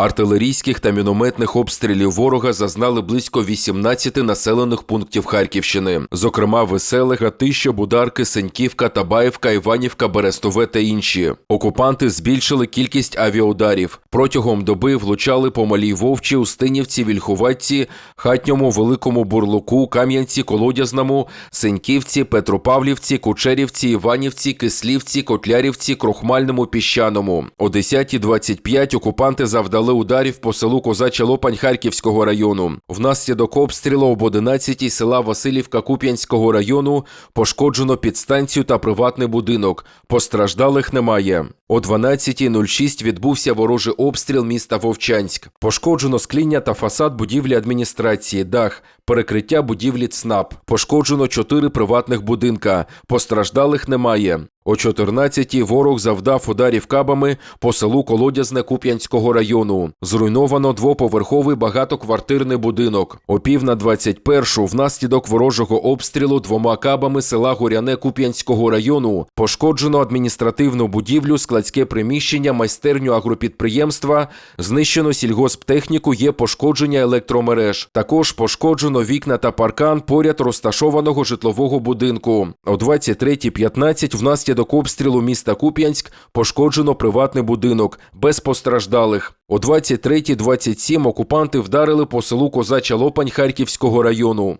Артилерійських та мінометних обстрілів ворога зазнали близько 18 населених пунктів Харківщини, зокрема Веселе, Гатище, Бударки, Сеньківка, Табаївка, Іванівка, Берестове та інші. Окупанти збільшили кількість авіаударів. Протягом доби влучали по Малій Вовчі, Устинівці, Вільхуватці, Хатньому, Великому Бурлуку, Кам'янці, Колодязному, Сеньківці, Петропавлівці, Кучерівці, Іванівці, Кислівці, Котлярівці, Крохмальному, Піщаному. О 10.25 окупанти завдали ударів по селу Козача Лопань Харківського району. Внаслідок обстрілу об 11 села Васильівка Куп'янського району пошкоджено підстанцію та приватний будинок. Постраждалих немає. О 12.06 відбувся ворожий обстріл міста Вовчанськ. Пошкоджено скління та фасад будівлі адміністрації, дах, перекриття будівлі ЦНАП. Пошкоджено чотири приватних будинка. Постраждалих немає. О 14-й ворог завдав ударів кабами по селу Колодязне Куп'янського району. Зруйновано двоповерховий багатоквартирний будинок. О пів на 21-шу внаслідок ворожого обстрілу двома кабами села Горяне Куп'янського району пошкоджено адміністративну будівлю, складське приміщення, майстерню агропідприємства, знищено сільгосптехніку, є пошкодження електромереж. Також пошкоджено вікна та паркан поряд розташованого житлового будинку. О 23.15 внаслідок обстрілу міста Куп'янськ пошкоджено приватний будинок без постраждалих. О 23.27 окупанти вдарили по селу Козача Лопань Харківського району.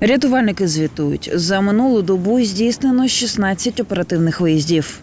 Рятувальники звітують, за минулу добу здійснено 16 оперативних виїздів.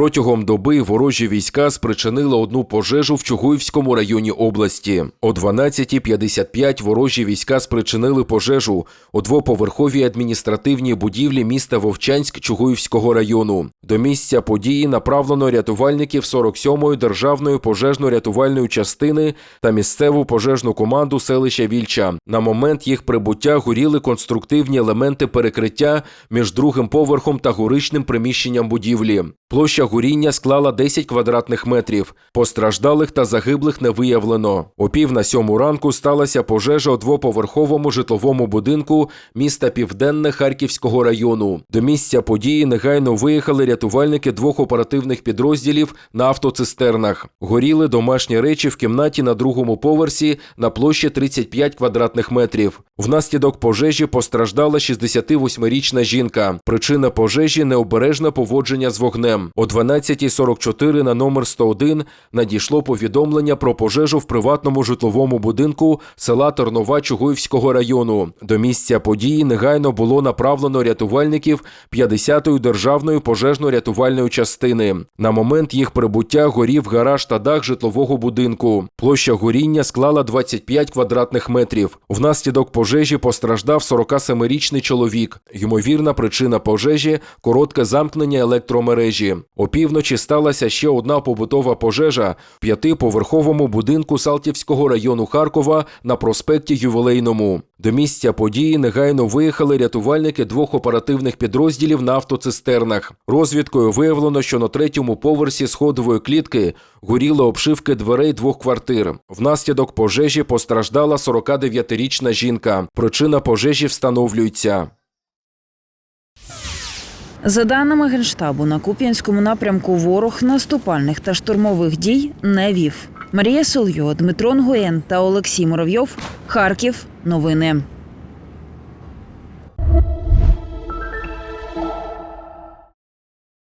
Протягом доби ворожі війська спричинили одну пожежу в Чугуївському районі області. О 12.55 ворожі війська спричинили пожежу у двоповерховій адміністративній будівлі міста Вовчанськ Чугуївського району. До місця події направлено рятувальників 47-ї державної пожежно-рятувальної частини та місцеву пожежну команду селища Вільча. На момент їх прибуття горіли конструктивні елементи перекриття між другим поверхом та горичним приміщенням будівлі. Площа горіння склала 10 квадратних метрів. Постраждалих та загиблих не виявлено. О пів на сьому ранку сталася пожежа у двоповерховому житловому будинку міста Південне Харківського району. До місця події негайно виїхали рятувальники двох оперативних підрозділів на автоцистернах. Горіли домашні речі в кімнаті на другому поверсі на площі 35 квадратних метрів. Внаслідок пожежі постраждала 68-річна жінка. Причина пожежі необережне поводження з вогнем. О 12.44 на номер 101 надійшло повідомлення про пожежу в приватному житловому будинку села Тернова Чугуївського району. До місця події негайно було направлено рятувальників 50-ї державної пожежно-рятувальної частини. На момент їх прибуття горів гараж та дах житлового будинку. Площа горіння склала 25 квадратних метрів. Внаслідок пожежі постраждав 47-річний чоловік. Ймовірна причина пожежі коротке замкнення електромережі. Опівночі сталася ще одна побутова пожежа в п'ятиповерховому будинку Салтівського району Харкова на проспекті Ювілейному. До місця події негайно виїхали рятувальники двох оперативних підрозділів на автоцистернах. Розвідкою виявлено, що на третьому поверсі сходової клітки горіли обшивки дверей двох квартир. Внаслідок пожежі постраждала 49-річна жінка. Причина пожежі встановлюється. За даними Генштабу, на Куп'янському напрямку ворог наступальних та штурмових дій не вів. Марія Сольйо, Дмитро Нгуєн та Олексій Муравйов. Харків. Новини.